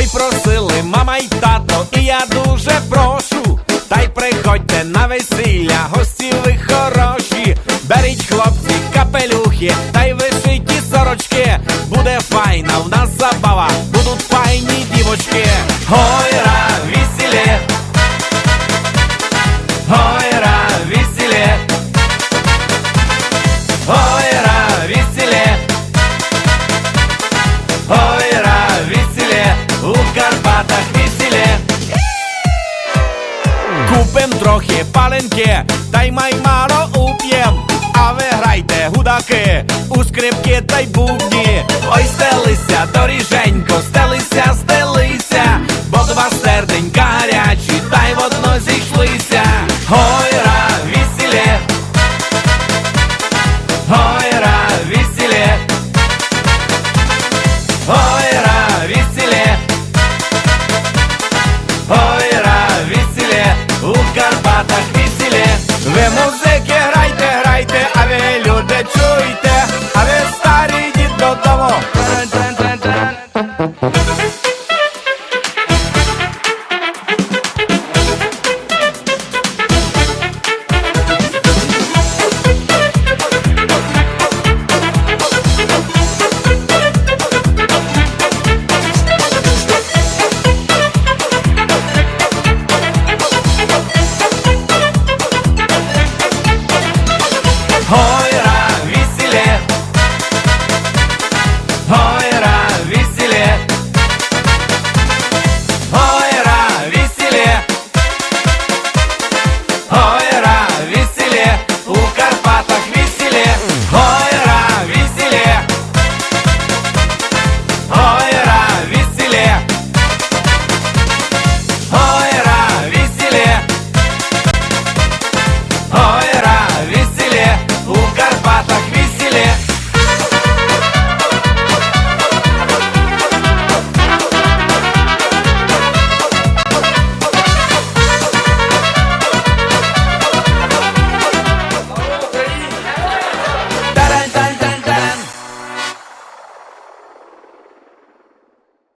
Ой, просили мама й тато, і я дуже прошу. Та й приходьте на весілля, гості ви хороші. Беріть хлопці, капелюхи, та й вишиті сорочки. Буде файна в нас забава, будуть файні дівочки. Гойра, весілє. Гойра, паленки, та й май мало уп'єм. А ви грайте гудаки, у скрипки та й бубні. Ой, стелися, доріженько, стелися, стелися,